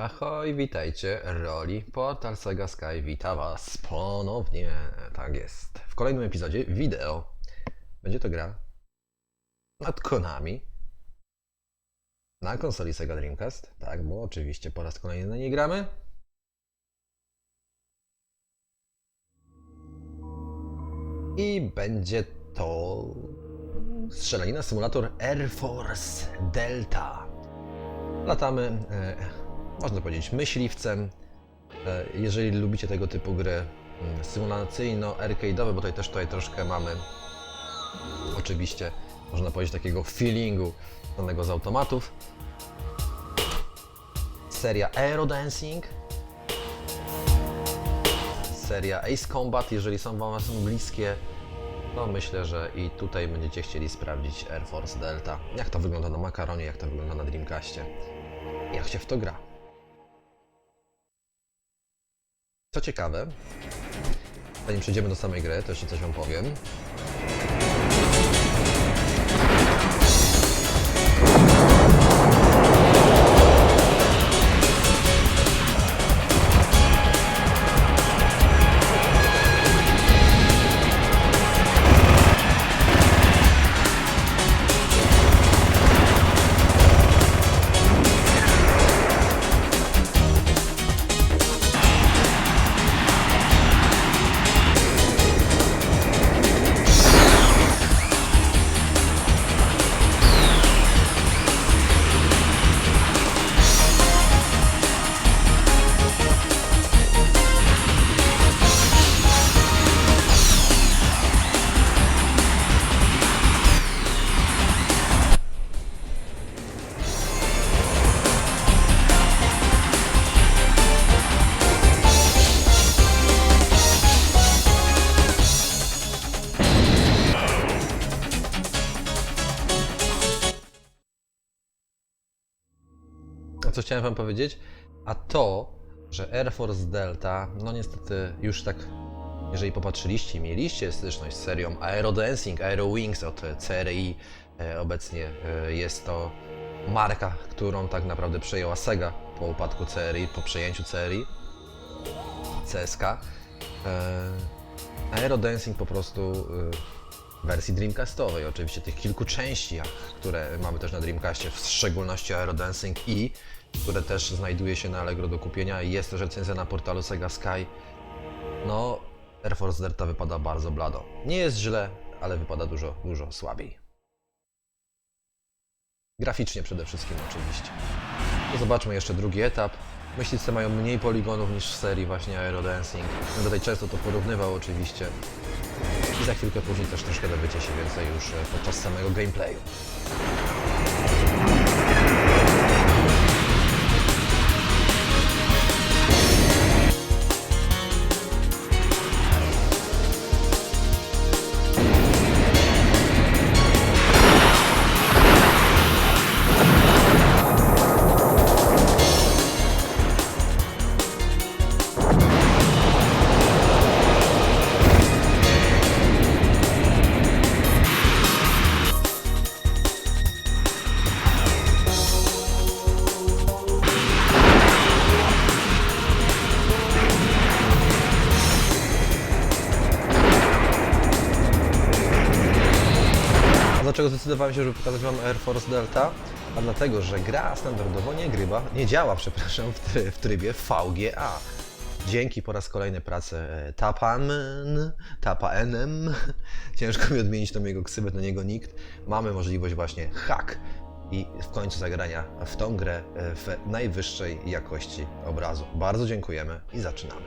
Ahoj, witajcie, Roli, Portal Sega Sky wita Was ponownie, tak jest. W kolejnym epizodzie wideo będzie to gra nad Konami na konsoli Sega Dreamcast, tak, bo oczywiście po raz kolejny na niej gramy. I będzie to strzelanina symulator Air Force Delta. Latamy, e, można powiedzieć, myśliwcem. E, jeżeli lubicie tego typu gry mm, symulacyjno-arcade'owe, bo tutaj też tutaj troszkę mamy oczywiście, można powiedzieć, takiego feelingu danego z automatów. Seria Aerodancing. Seria Ace Combat, jeżeli są Wam są bliskie, to myślę, że i tutaj będziecie chcieli sprawdzić Air Force Delta. Jak to wygląda na Makaronie, jak to wygląda na Dreamcastie. Jak się w to gra. Co ciekawe, zanim przejdziemy do samej gry, to jeszcze coś Wam powiem. Chciałem wam powiedzieć? A to, że Air Force Delta, no niestety już tak, jeżeli popatrzyliście mieliście styczność z serią Aerodancing, Aerowings od CRI, e, obecnie e, jest to marka, którą tak naprawdę przejęła Sega po upadku CRI, po przejęciu CRI, CSK. E, Aerodancing po prostu wersji Dreamcastowej, oczywiście tych kilku częściach, które mamy też na Dreamcastie, w szczególności Aerodancing i które też znajduje się na Allegro do kupienia i jest recenzja na portalu Sega Sky. No, Air Force Delta wypada bardzo blado. Nie jest źle, ale wypada dużo, dużo słabiej. Graficznie przede wszystkim oczywiście. No zobaczmy jeszcze drugi etap. Myśliwce mają mniej poligonów niż w serii właśnie Aerodancing. Będę tutaj często to porównywał oczywiście. I za chwilkę później też troszkę dowiecie się więcej już e, podczas samego gameplayu. Dlaczego zdecydowałem się, żeby pokazać Wam Air Force Delta? A dlatego, że gra standardowo nie grywa, nie działa, przepraszam, w, try, w trybie VGA. Dzięki po raz kolejny pracy e, Tapan, Tapanem, ciężko mi odmienić tą jego ksywę, na niego nikt, mamy możliwość właśnie hack i w końcu zagrania w tą grę e, w najwyższej jakości obrazu. Bardzo dziękujemy i zaczynamy.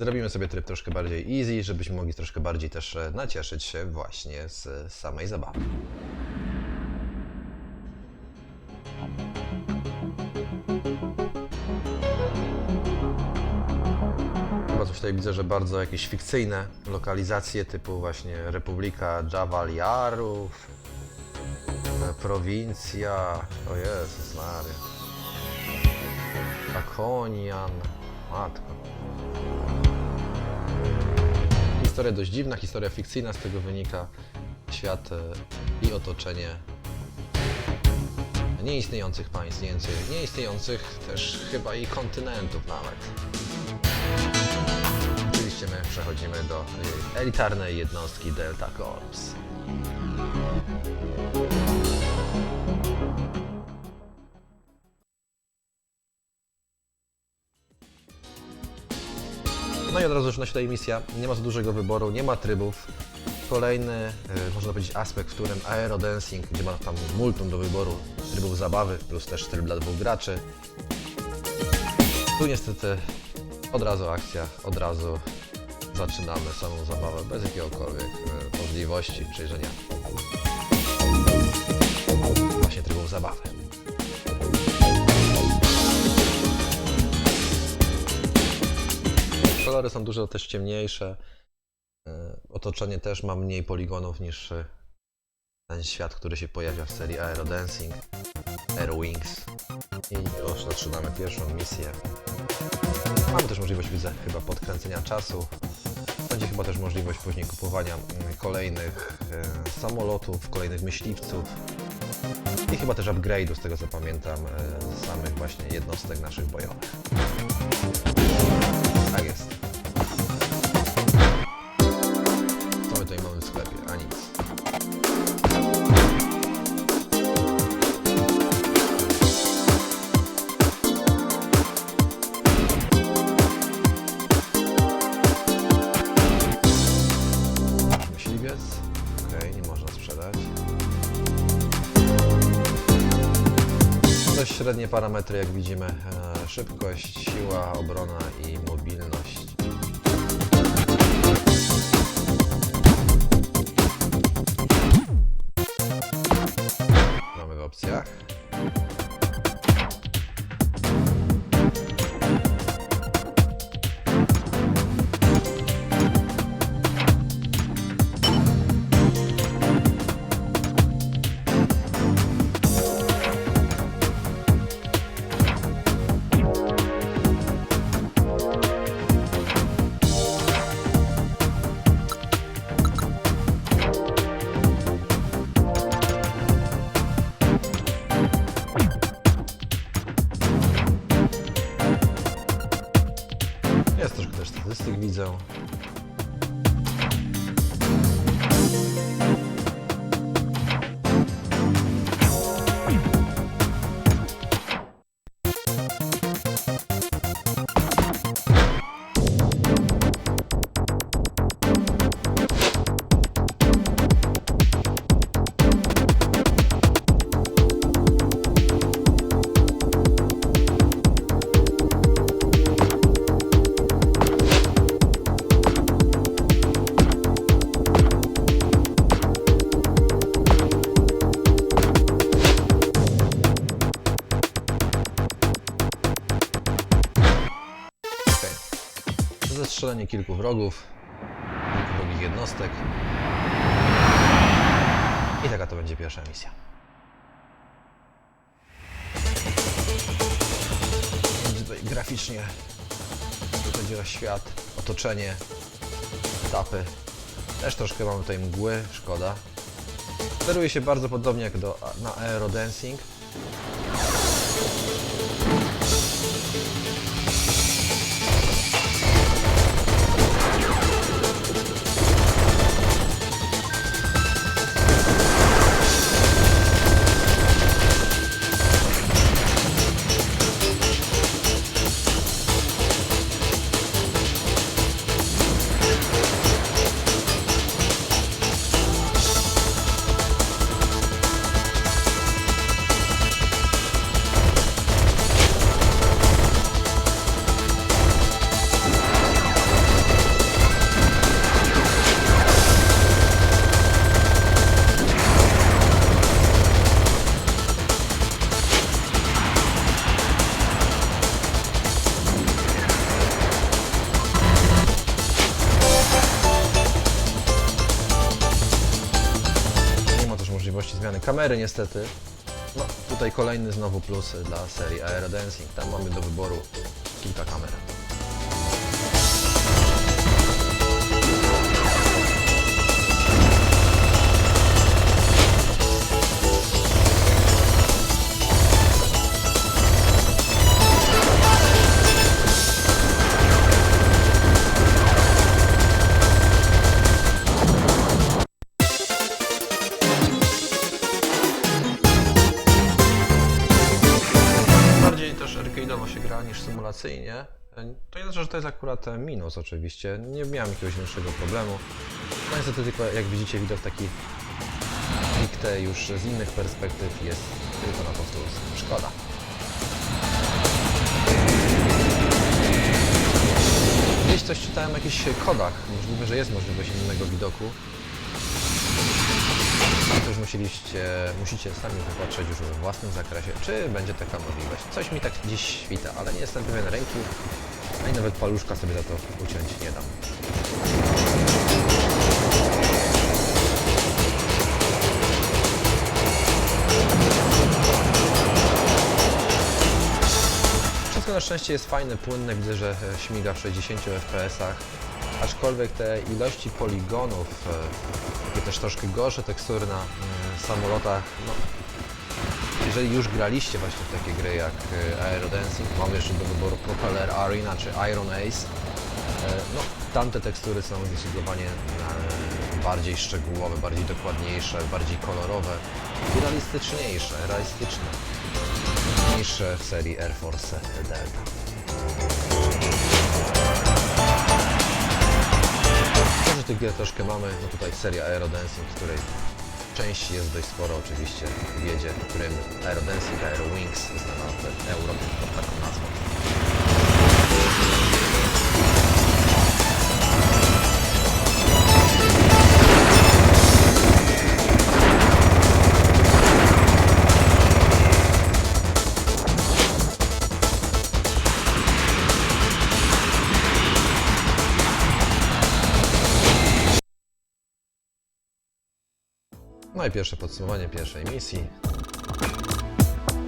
Zrobimy sobie tryb troszkę bardziej easy, żebyśmy mogli troszkę bardziej też e, nacieszyć się właśnie z samej zabawy. Coś tutaj widzę, że bardzo jakieś fikcyjne lokalizacje typu właśnie Republika Javaliarów, e, prowincja, o Jezus Maria, Akonian, matko. Historia dość dziwna, historia fikcyjna z tego wynika. Świat e, i otoczenie nieistniejących państw, nieistniejących- też chyba i kontynentów nawet. Oczywiście my przechodzimy do elitarnej jednostki Delta Corps. Zaczyna się tutaj misja. Nie ma za dużego wyboru, nie ma trybów. Kolejny, e, można powiedzieć, aspekt, w którym aerodancing, gdzie ma tam multum do wyboru trybów zabawy, plus też tryb dla dwóch graczy. Tu niestety od razu akcja, od razu zaczynamy samą zabawę, bez jakiegokolwiek e, możliwości przejrzenia właśnie trybów zabawy. Kolory są dużo też ciemniejsze. E, Otoczenie też ma mniej poligonów niż e, ten świat, który się pojawia w serii Aerodancing, Aerowings. I już zaczynamy pierwszą misję. Mamy też możliwość, widzę, chyba podkręcenia czasu. Będzie chyba też możliwość później kupowania mm, kolejnych e, samolotów, kolejnych myśliwców. I chyba też upgrade'u, z tego co pamiętam, samych właśnie jednostek naszych bojowych. Tak jest. Mamy w sklepie? A nic. Nie można sprzedać. Dość średnie parametry, jak widzimy. E, Szybkość, siła, obrona i kilku wrogów, kilku wrogich jednostek. I taka to będzie pierwsza misja. Będzie tutaj graficznie będzie świat, otoczenie, etapy. Też troszkę mamy tutaj mgły, szkoda. Steruje się bardzo podobnie jak do, na Aerodancing. Kamery niestety. No, tutaj kolejny znowu plus dla serii Aerodancing. Tam mamy do wyboru kilka kamer. Znaczy, że to jest akurat e, minus oczywiście. Nie miałem jakiegoś większego problemu. No niestety tylko jak widzicie widok taki stricte już z innych perspektyw jest tylko na powtórce. Szkoda. Gdzieś coś czytałem o jakichś kodach. Możliwe, że jest możliwość innego widoku. Już musieliście, musicie sami popatrzeć już we własnym zakresie, czy będzie taka możliwość. Coś mi tak dziś świta, ale nie jestem pewien ręki, a i nawet paluszka sobie za to uciąć nie dam. Wszystko na szczęście jest fajne, płynne, widzę, że śmiga w 60 fps-ach, aczkolwiek te ilości poligonów, e, takie też troszkę gorsze tekstury na e, samolotach, no, jeżeli już graliście właśnie w takie gry jak e, Aerodancing, mamy jeszcze do wyboru Propeller Arena czy Iron Ace, no, tamte tekstury są zdecydowanie bardziej szczegółowe, bardziej dokładniejsze, bardziej kolorowe i realistyczniejsze, realistyczne niż w serii Air Force Delta. Tych gier troszkę mamy, no tutaj seria Aerodancing, której części jest dość sporo oczywiście w wiedzie, w którym Aerodancing, Aerowings znana w Europie pod taką nazwą. No i pierwsze podsumowanie pierwszej misji.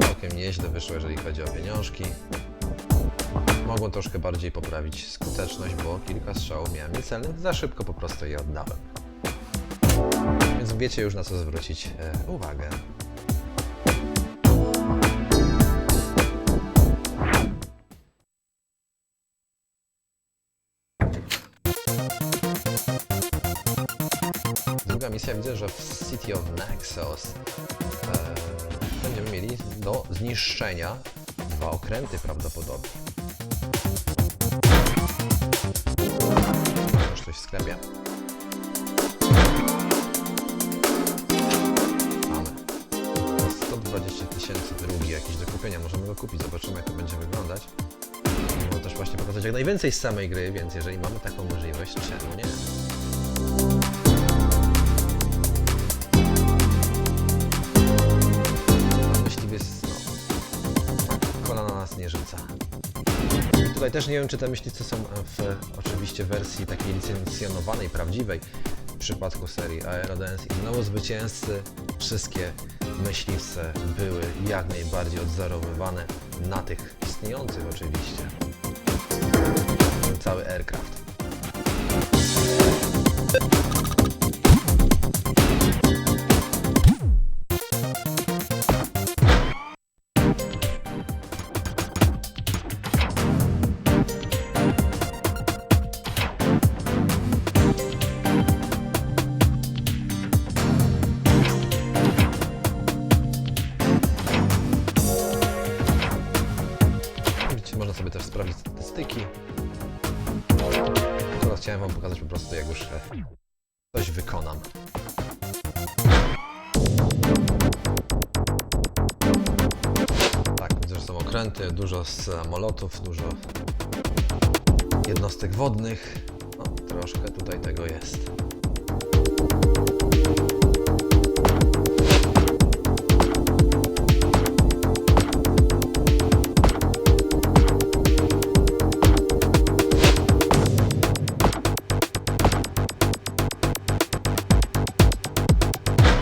Całkiem nieźle wyszło, jeżeli chodzi o pieniążki. Mogłem troszkę bardziej poprawić skuteczność, bo kilka strzałów miałem niecelnych, za szybko po prostu je oddałem. Więc wiecie już na co zwrócić e, uwagę. Misja widzę, że w City of Naxos e, będziemy mieli do zniszczenia dwa okręty prawdopodobnie. Już coś w sklepie. Mamy. 120 tysięcy drugi jakiś do kupienia. Możemy go kupić, zobaczymy jak to będzie wyglądać. Mogę też właśnie pokazać jak najwięcej z samej gry, więc jeżeli mamy taką możliwość, czemu nie? Też nie wiem, czy te myśliwce są w oczywiście wersji takiej licencjonowanej, prawdziwej. W przypadku serii Aerodance i znowu zwycięzcy, wszystkie myśliwce były jak najbardziej odzorowywane na tych istniejących oczywiście. Cały aircraft. Dużo samolotów, dużo jednostek wodnych. No, troszkę tutaj tego jest.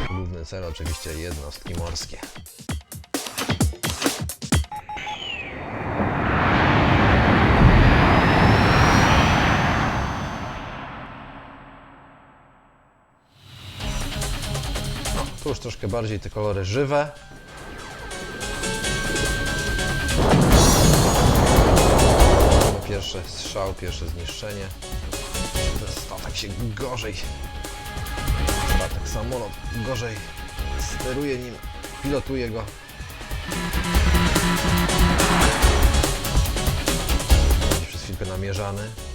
Główny cel oczywiście jednostki morskie. Troszkę bardziej te kolory żywe. Pierwszy strzał, pierwsze zniszczenie. Statek się gorzej Statek, samolot gorzej steruje nim, pilotuje go. Przez chwilkę namierzany.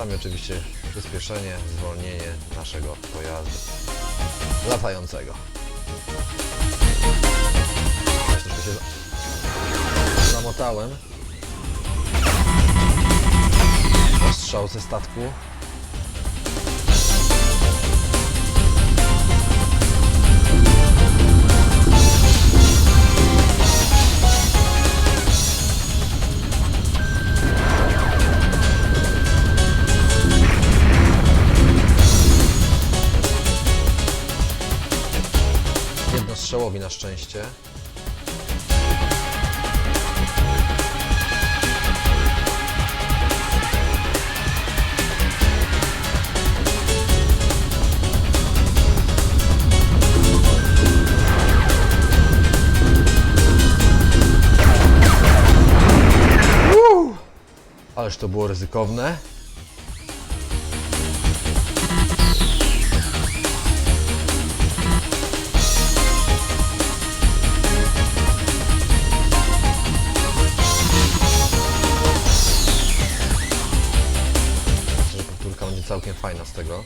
Spustami oczywiście przyspieszenie, zwolnienie naszego pojazdu latającego. Troszkę się za- zamotałem. Ostrzał ze statku. Na szczęście. Ależ to było ryzykowne. Całkiem fajna z tego.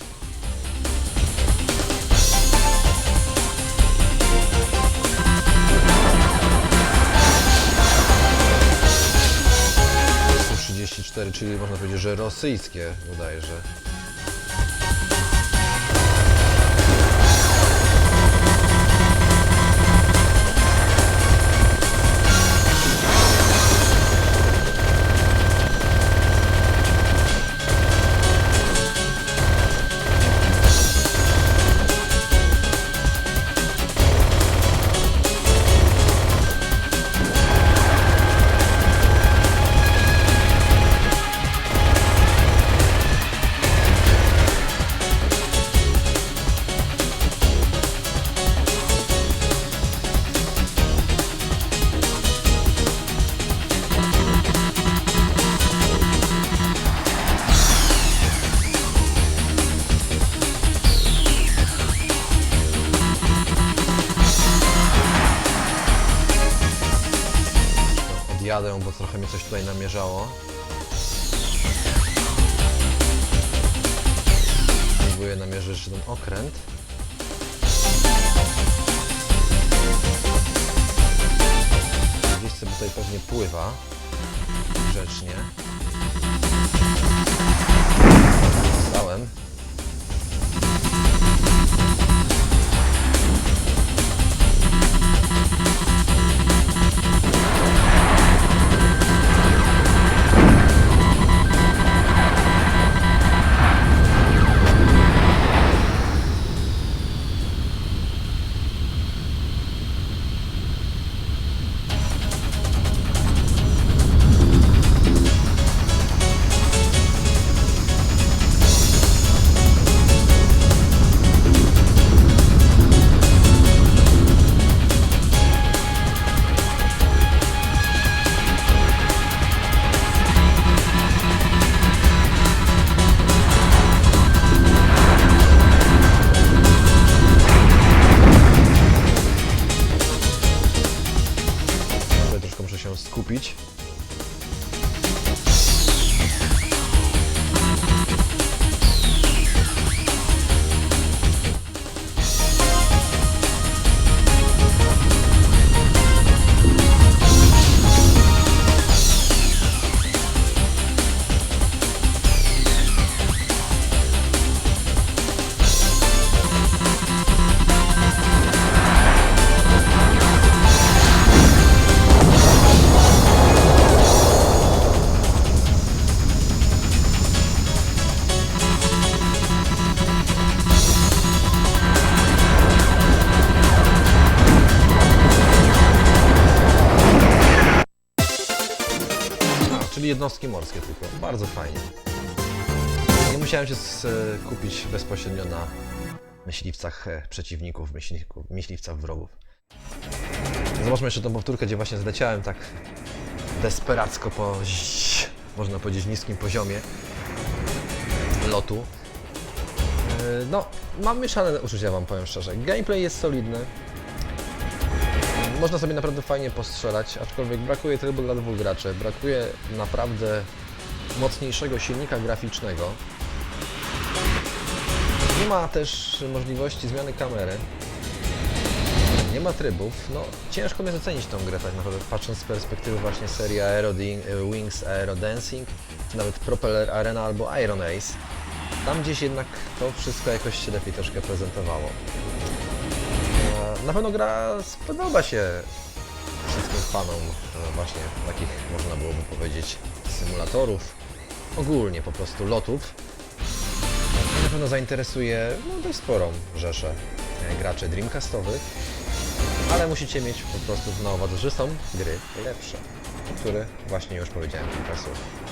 Su-34, czyli można powiedzieć, że rosyjskie bodajże. Coś tutaj namierzało. Próbuję namierzyć ten okręt. Gdzieś sobie tutaj pewnie pływa. Grzecznie. Się skupić. Czyli jednostki morskie tylko. Bardzo fajnie. Nie musiałem się skupić bezpośrednio na myśliwcach e, przeciwników, myśliwcach wrogów. Zobaczmy jeszcze tą powtórkę, gdzie właśnie zleciałem tak desperacko po, można powiedzieć, niskim poziomie lotu. No, mam mieszane uczucia wam powiem szczerze. Gameplay jest solidny. Można sobie naprawdę fajnie postrzelać, aczkolwiek brakuje trybu dla dwóch graczy. Brakuje naprawdę mocniejszego silnika graficznego. Nie ma też możliwości zmiany kamery. Nie ma trybów. No, ciężko mi ocenić tą grę tak naprawdę, patrząc z perspektywy właśnie serii Aero Wings Aero Dancing, czy nawet Propeller Arena albo Iron Ace. Tam gdzieś jednak to wszystko jakoś się lepiej troszkę prezentowało. Na pewno gra spodoba się wszystkim fanom e, właśnie takich, można byłoby powiedzieć, symulatorów, ogólnie po prostu lotów. Na pewno zainteresuje no, dość sporą rzeszę e, graczy Dreamcastowych, ale musicie mieć po prostu na uwadze, że są gry lepsze, o których właśnie już powiedziałem kilka słów.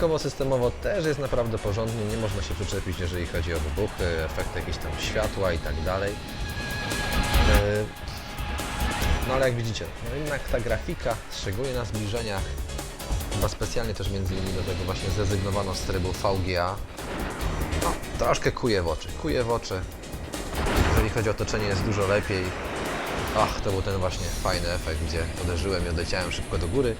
Dźwiękowo-systemowo też jest naprawdę porządnie, nie można się przyczepić, jeżeli chodzi o wybuchy, efekty jakieś tam światła i tak dalej. Yy, No ale jak widzicie, no jednak ta grafika, szczególnie na zbliżeniach, chyba specjalnie też między innymi do tego właśnie zrezygnowano z trybu VGA, no troszkę kuje w oczy, kuje w oczy. Jeżeli chodzi o otoczenie jest dużo lepiej. Ach, to był ten właśnie fajny efekt, gdzie uderzyłem i odleciałem szybko do góry.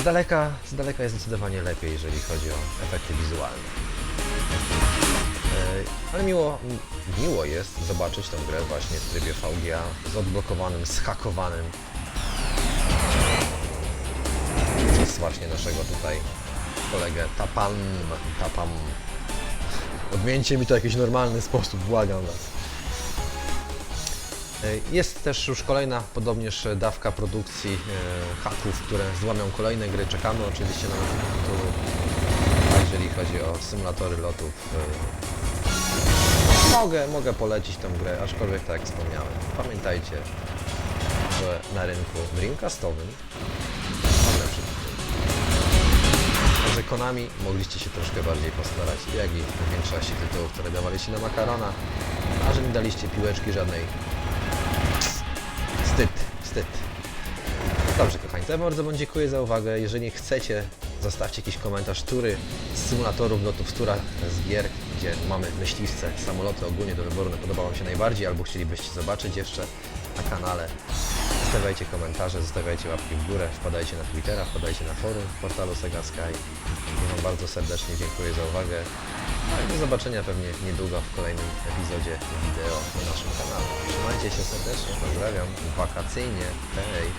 Z daleka, z daleka jest zdecydowanie lepiej, jeżeli chodzi o efekty wizualne. E, Ale miło, miło jest zobaczyć tę grę właśnie w trybie VGA z odblokowanym, zhakowanym przez właśnie naszego tutaj kolegę Tapan, Tapam. Odmieńcie mi to w jakiś normalny sposób, błagam was. E, Jest też już kolejna, podobnież dawka produkcji e, haków, które złamią kolejne gry. Czekamy oczywiście na nowe tytuły. A jeżeli chodzi o symulatory lotów, e, mogę, mogę polecić tę grę, aczkolwiek tak jak wspomniałem, pamiętajcie, że na rynku Dreamcastowym. Także Konami mogliście się troszkę bardziej postarać, jak i w większości tytułów, które dawaliście na makarona, a że nie daliście piłeczki żadnej, Wstyd. Dobrze, kochani, to ja bardzo Wam dziękuję za uwagę. Jeżeli chcecie, zostawcie jakiś komentarz, który z symulatorów lotów, która z gier, gdzie mamy myśliwce, samoloty ogólnie do wyboru, podobał Wam się najbardziej, albo chcielibyście zobaczyć jeszcze na kanale. Zostawiajcie komentarze, zostawiajcie łapki w górę, wpadajcie na Twittera, wpadajcie na forum w portalu Sega Sky. Wam bardzo serdecznie dziękuję za uwagę. No i do zobaczenia pewnie niedługo w kolejnym epizodzie wideo na naszym kanale. Trzymajcie się serdecznie, pozdrawiam, wakacyjnie, hej!